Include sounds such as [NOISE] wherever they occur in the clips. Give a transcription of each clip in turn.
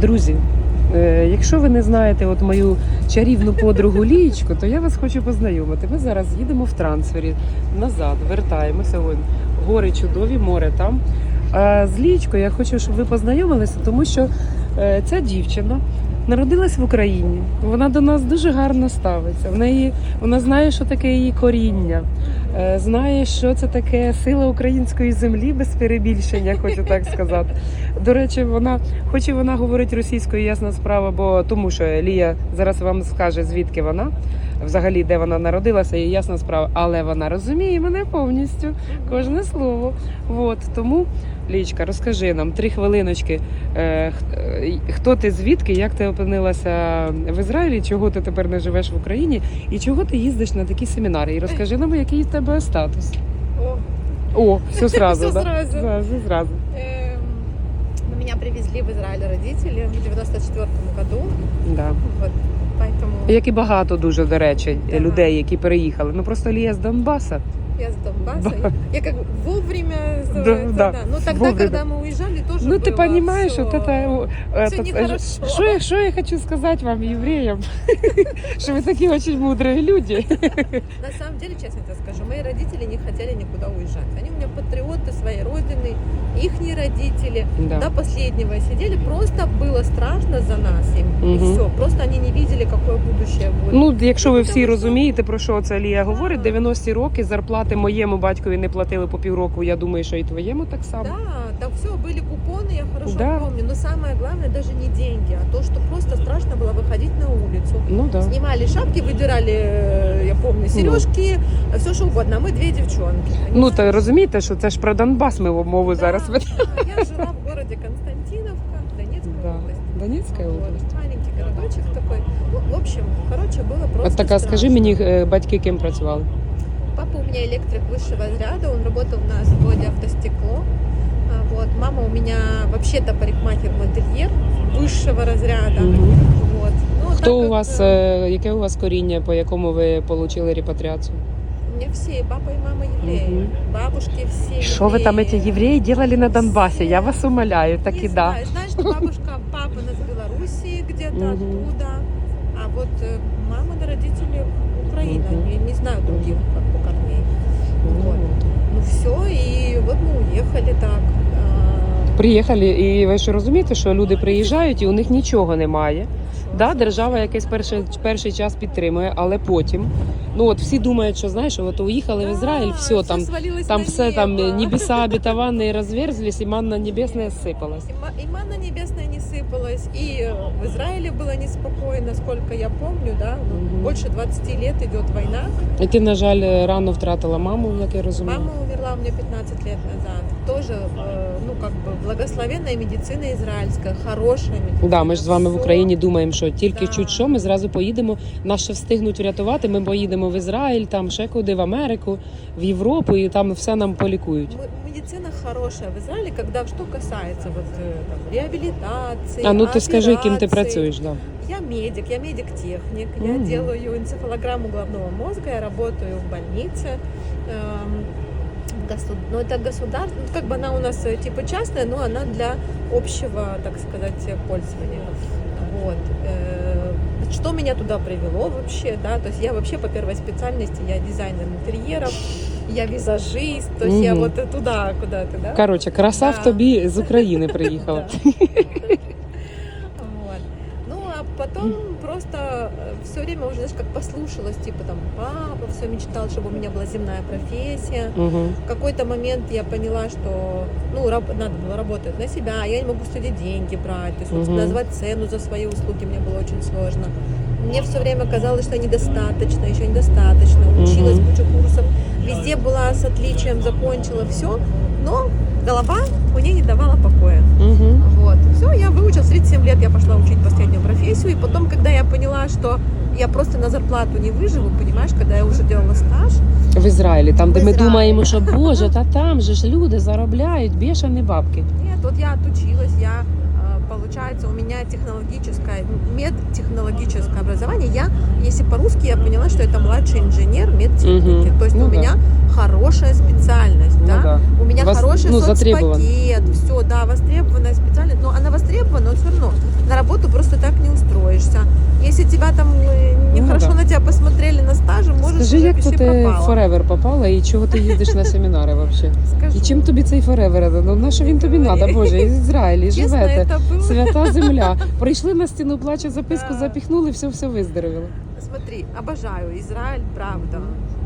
Друзі, е, якщо ви не знаєте от мою чарівну подругу Лієчку, то я вас хочу познайомити. Ми зараз їдемо в трансфері назад, вертаємося. Вон, гори чудові, море там. А з Лієчкою я хочу, щоб ви познайомилися, тому що е, ця дівчина народилась в Україні. Вона до нас дуже гарно ставиться. В неї вона знає, що таке її коріння. Е, Знає, що це таке сила української землі без перебільшення, хочу так сказати. До речі, вона Хоч і вона говорить російською, ясна справа, бо тому що Лія зараз вам скаже, звідки вона, взагалі, де вона народилася, і ясна справа, але вона розуміє мене повністю, кожне слово. От тому, Лічка, розкажи нам три хвилиночки, е, х- е, хто ти звідки, як ти опинилася в Ізраїлі, чого ти тепер не живеш в Україні, і чого ти їздиш на такі семінари? І розкажи нам, який в тебе статус. О, О, все зразу, Всё да? зразу. Да, все зразу. эм, ну, меня привезли в Израиль родители в 94 году. Да. Вот, поэтому Як і багато дуже, до речі, Да. людей, які переїхали. Ну просто Лія з Донбаса. я с Донбасса. Я, я как вовремя, Да, называется, да, да. Но тогда, вовремя. когда мы уезжали, тоже Ну ти было розумієш, всё- от это, е, всё та- нехорошо. що, я, що я хочу сказати вам, євреям, [LAUGHS] що ви такі дуже мудрі люди. На самом деле, честно тебе скажу, мои родители не хотели никуда уезжать. Они у меня патриоты своей родины, их родители Да. до последнего сидели. Просто было страшно за нас им. И Мгм. все. Просто они не видели, какое будущее будет. Ну, якщо ви всі Тому що- розумієте, про що це Лія говорить, 90-ті роки зарплати моєму батькові не платили по півроку. Я думаю, що і твоєму так само. Да, там все, были купоны, я хорошо Да. помню. Но самое главное даже не деньги, а то, что просто страшно было выходить на улицу. Ну да. Снимали шапки, выдирали, э, я помню, сережки, все что угодно. А мы две девчонки. Ну то розумієте, що це ж про Донбас ми мову Да, зараз ведемо. да, Я жила в городе Константиновка, Донецкая Да. область. Донецька Вот, область. Маленький городочек такой. Ну, в общем, короче, было просто От така, скажи страшно. мені, е, батьки ким працювали? Папа у меня электрик высшего разряда, он работал на заводе автостекло. А, Вот. Мама у меня вообще-то парикмахер-модельер высшего разряда. Мгм. Вот. Ну, так Хто у как, вас, э, е, яке у вас коріння, по якому ви отримали репатріацію? У меня все, и папа, и мама евреи. Мгм. Бабушки все Що ви там, ці євреї, делали на Донбасі? Я вас умоляю, так Не і да. знаю. Знаешь, что бабушка, папа на Белоруссии где-то Мгм. оттуда. А вот э, мама на родители Украина. Мгм. Не, не знаю других как бы корней. Ну, Вот. Ну все, и вот мы уехали так. Приїхали, і ви ж розумієте, що люди приїжджають і у них нічого немає. Да, держава якийсь перший, перший час підтримує, але потім. Ну от всі думають, що знаєш, от уїхали в Ізраїль, Да, все там, свалилось там на все там небо. небеса обетованные разверзлись, и манна небесная сыпалась. И ма- И манна небесная не сыпалась, и э, в Израиле было неспокойно, сколько я помню, да, ну, Мгм. больше 20 лет идет война. І ти, на жаль, рано втратила маму, як я розумію. Мама умерла у меня 15 лет назад. Тоже, э, ну, как бы, благословенная медицина израильская, хорошая медицина. Да, ми ж з вами в Всё. Україні думаємо, що тільки Да. чуть що, ми зразу поїдемо. Нас ще встигнуть врятувати. Ми поїдемо в Ізраїль, там ще куди, в Америку, в Європу, і там все нам полікують. М- Медицина хорошая в Израиле, когда что касается вот э, там, реабилитации. А ну ти скажи, ким ти операций. працюєш? Да. Я медик, я медик-техник, я Мгм. делаю энцефалограмму головного мозга, я работаю в больнице. эм, госу- Но это государство, ну, как бы она у нас э, типа частная, но она для общего, так сказать, э, пользования. Вот. Что меня туда привело вообще, да, то есть я вообще по первой специальности, я дизайнер интерьеров, я визажист, то есть я вот э, туда куда-то, да. Короче, краса в Да. тобі з України приїхала. [LAUGHS] Вот. Ну, а потом просто все время уже, знаешь, как послушалась, типа там, папа все мечтал, чтобы у меня была земная профессия. Угу. В какой-то момент я поняла, что, ну, раб- надо было работать на себя, я не могу студии деньги брать, то есть вот Мгм. назвать цену за свои услуги мне было очень сложно. Мне все время казалось, что недостаточно, еще недостаточно. Училась Мгм. кучу курсов, везде была с отличием, закончила все, но голова мне не давала покоя. Угу. Вот. Все, я выучилась, 37 лет я пошла учить последнюю профессию. И потом, когда я поняла, что я просто на зарплату не выживу, понимаешь, когда я уже делала стаж, В Ізраїлі, там, де В ми Ізраїлі. думаємо, що Боже, [LAUGHS] та там же ж люди заробляють бішані бабки. нет, вот я отучилась, я э, получается, у меня технологическое, медтехнологическое образование. Я, если по-русски, я поняла, что это младший инженер медтехники. Мгм. То есть Ну у да. меня хорошая специальность, Ну да? да. У меня Вос- хороший ну, затребован. соцпакет, все, да, востребованная специальность. Но она востребована, но все равно на работу просто так не устроишься. Если тебя там э, Ну нехорошо да. на тебя посмотрели на стаже, можешь Скажи, уже як то пиши ти в пропало. Форевер попала і чого ти їздиш на [LAUGHS] семінари взагалі? Скажу. І чим тобі цей Форевер? Ну на що він тобі Говори. треба? Боже, із Ізраїлі Честно, живете. это было... Свята земля. [LAUGHS] Прийшли на стіну плачу, записку Да. запіхнули, все, все виздоровіло. Смотри, обожаю Израиль, правда.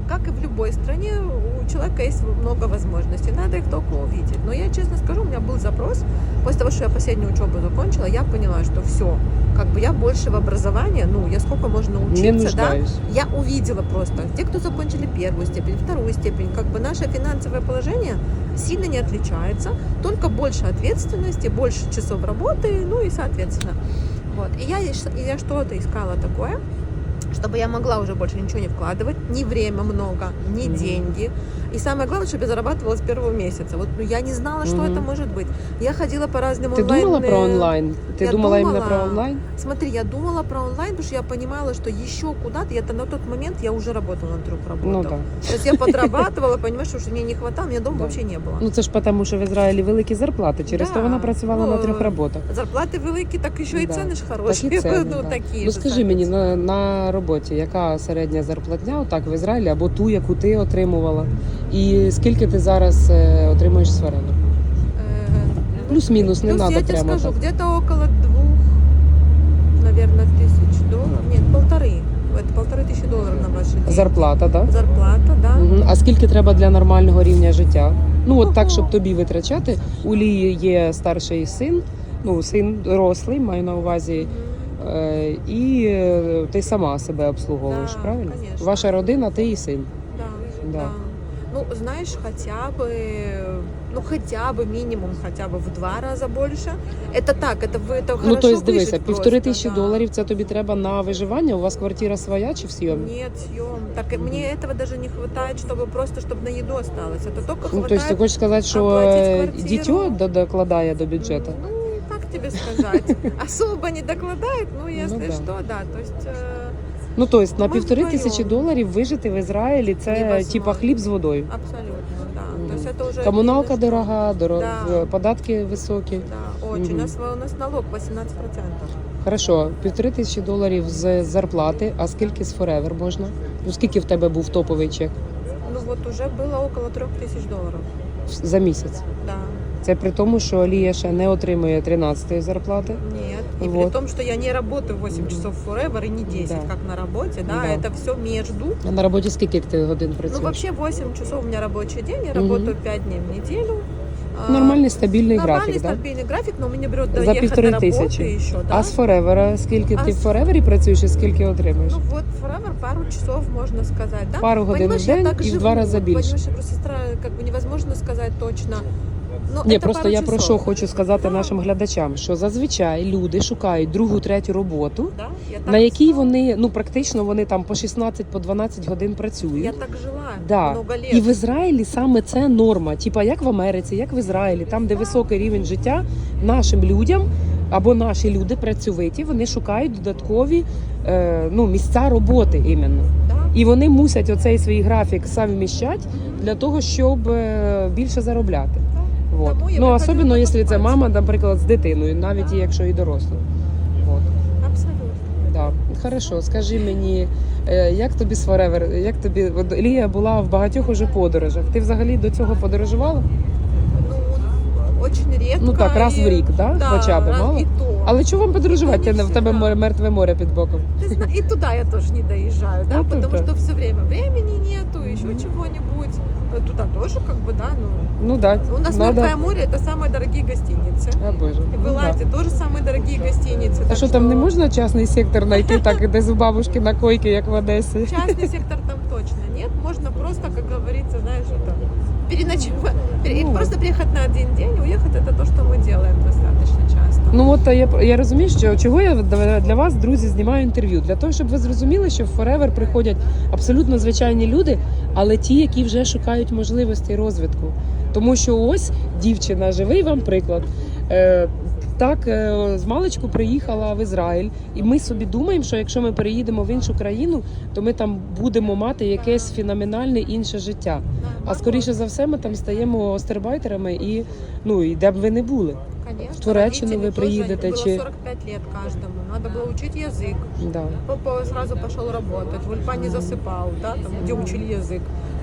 Как и в любой стране, у человека есть много возможностей. Надо их только увидеть. Но я честно скажу, у меня был запрос. После того, что я последнюю учебу закончила, я поняла, что все. Как бы я больше в образовании, ну, я сколько можно учиться, да? Я увидела просто. Те, кто закончили первую степень, вторую степень, как бы наше финансовое положение сильно не отличается, только больше ответственности, больше часов работы, ну и соответственно. Вот. И я, и я что-то искала такое, чтобы я могла уже больше ничего не вкладывать, ни время много, ни деньги. И самое главное, чтобы я зарабатывала с первого месяца. Вот ну, я не знала, что Мгм. это может быть. Я ходила по разным Ти онлайн... думала про э, онлайн? Ти я думала іменно думала. про онлайн? Смотри, я думала про онлайн, потому что я понимала, что еще куда-то, я на тот момент я уже работала на трех работах. Ну так. То есть я подрабатывала, понимаешь, что мне не хватало, меня дома Да. вообще не было. Ну це ж тому, що в Ізраїлі великі зарплати. Через Да. то вона працювала на Ну, трьох роботах. Зарплаты великие, так еще и Да. цены ж Так хорошие. і це. ну, да. такие Ну же, скажи мені соответственно. на, на роботі, яка середня зарплатня отак в Ізраїлі або ту, яку ти отримувала, і скільки ти зараз е, отримуєш з Форевер? Э, Плюс-мінус, не Плюс треба я тебе прямо скажу, так. где-то около двух, наверное, тысяч долларов. Нет, полторы. Это полторы тысячи долларов на ваши деньги. Зарплата, так? Да? Зарплата, да. Мгм. А скільки треба для нормального рівня життя? Ну от так, Ого. щоб тобі витрачати. У Лії є старший син, ну син дорослий, маю на увазі. Мгм. Е, І е, ти сама себе обслуговуєш, Да, правильно? конечно. Ваша родина, ти і син. Да, Да. да. Ну, знаешь, хотя бы, ну хотя бы минимум, хотя бы в два раза больше. Это так, это вы это хорошо ну то есть дивися, выжить півтори просто, тисячі да. доларів це тобі треба на виживання. У вас квартира своя чи в съемі? Нет, съем. Так и мне этого даже не хватает, чтобы просто, чтобы на еду осталось. Это только Ну, хватает. тобто ти хочеш сказати, що оплатити е, квартиру. дітьо до- докладає до бюджету? Ну, как тебе сказать? [LAUGHS] Особо не докладает, ну, если да. что, да. То есть, э, Ну тобто на півтори тисячі доларів вижити в Ізраїлі це Невозможно. типа хліб з водою. абсолютно, да. То есть это уже... Комуналка дорога, дорог... Да. податки високі. Да, очень. Мгм. У, нас, у нас налог 18%. Хорошо, півтори тисячі доларів з зарплати, а скільки з Форевер можна? Ну скільки в тебе був топовий чек Ну вот уже было около 3000 долларов. За місяць? Да. Це при тому, що Алія ще не отримує 13-ї зарплати. Нет. И Вот. при том, что я не работаю 8 часов forever и не 10, Да. как на работе, да, Да. это все между. А на роботі скільки ти годин Ну, працюєш? вообще 8 часов у меня рабочий день, я Мгм. работаю 5 дней в неделю. А, Нормальний стабільний Нормальный графік, так? стабильный график, но меня берет За доехать півтори на работу тисячі. еще, да. А з Форевера скільки А ти в з- Форевері працюєш і скільки отримуєш? Ну вот forever пару часов можно сказать, да? Пару годин Понимаешь, в я день так і в живу, два рази більше. Понимаешь, я просто стра- как бы невозможно сказать точно. Ну, Ні, просто я про що хочу сказати Да. нашим глядачам, що зазвичай люди шукають другу, третю роботу, Да? Я так на якій знала. вони ну практично вони там по 16 по 12 годин працюють. Я так жила Да. много лет. І в Ізраїлі саме це норма. Типа як в Америці, як в Ізраїлі, там, де високий рівень життя, нашим людям або наші люди працьовиті, вони шукають додаткові е, ну, місця роботи іменно. Да? І вони мусять оцей свій графік совміщати для того, щоб е, більше заробляти. Вот. Ну, особливо, якщо це мама, наприклад, з дитиною, навіть і якщо і дорослою. Вот. Абсолютно. Да. Хорошо, скажи мені, е, як тобі з Forever? Як тобі от Лія була в багатьох уже подорожах? Ти взагалі до цього подорожувала? Ну, дуже рідко. Ну так, раз і... в рік, да? Да, Хоча б раз мало. І то. Але чого вам подорожувати? Ну, не В тебе всегда. море, мертве море під боком. Ты зна- И туда я тоже не доезжаю, да, Ну, потому туда. что все время времени нету, еще чего-нибудь. Э, Туда тоже как бы, да, ну. Ну да, У нас надо. Мертвое море это самые дорогие гостиницы. А, Боже. И в Ну, да. Элате тоже самые дорогие гостиницы. А так що там не можна частний сектор знайти, так десь у бабушки на койці, як в Одесі? Частный сектор там точно нет. Можно просто, как говорится, знаешь, это переночевать. пере- Ну. Просто приехать на один день и уехать это то, что мы делаем достаточно часто. Ну от я, я розумію, що чого я для вас, друзі, знімаю інтерв'ю. Для того, щоб ви зрозуміли, що в Forever приходять абсолютно звичайні люди, але ті, які вже шукають можливості розвитку. Тому що ось дівчина, живий вам приклад. Е, так е, з маличку приїхала в Ізраїль, і ми собі думаємо, що якщо ми переїдемо в іншу країну, то ми там будемо мати якесь феноменальне інше життя. А скоріше за все, ми там стаємо остербайтерами і ну і де б ви не були. Конечно, в Туреччину родители ви тоже, приїдете Было чи- 45 лет каждому. Надо было учить язык. Да. Папа сразу пошел работать, в Ульпане засыпал, да, там, где учили язык.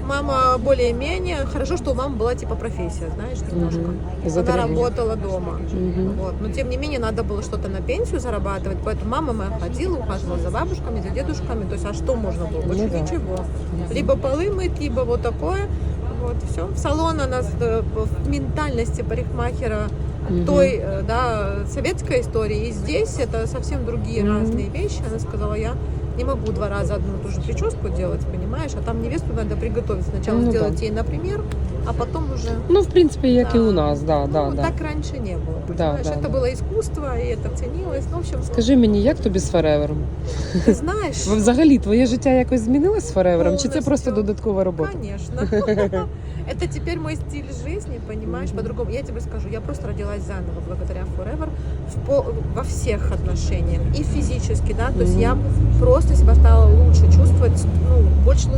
Мама более-менее, хорошо, что у мамы была типа профессия, знаешь, немножко. Мгм. Она Задорожали. работала дома. Мгм. Вот. Но тем не менее надо было что-то на пенсию зарабатывать, поэтому мама моя ходила, ухаживала за бабушками, за дедушками. То есть, а что можно было? Больше Ну да. ничего. Либо полы мыть, либо вот такое. Вот, все. В салон она с- э, в ментальности парикмахера Мгм. той, э, да, советской истории. И здесь это совсем другие Мгм. разные вещи. Она сказала, я не могу два раза одну и ту же прическу делать, понимаешь? А там невесту надо приготовить. Сначала Ну да. сделать ей, например, а потом уже... Ну, в принципі, як і Да. у нас, да, да, ну, да. так раньше не было, Да, понимаешь? да, это да. было искусство, и это ценилось. Ну, в общем, Скажи мені, як тобі з Форевером? ты знаешь... Взагалі, [LAUGHS] твоє життя якось змінилось з Форевером? Чи це Повністю. просто додаткова робота? Конечно. [LAUGHS] Это теперь мой стиль жизни, понимаешь, Мгм. по-другому. Я тебе скажу, я просто родилась заново благодаря Forever в по- во всех отношениях. И физически, да, то есть Мгм. я просто себя стала лучше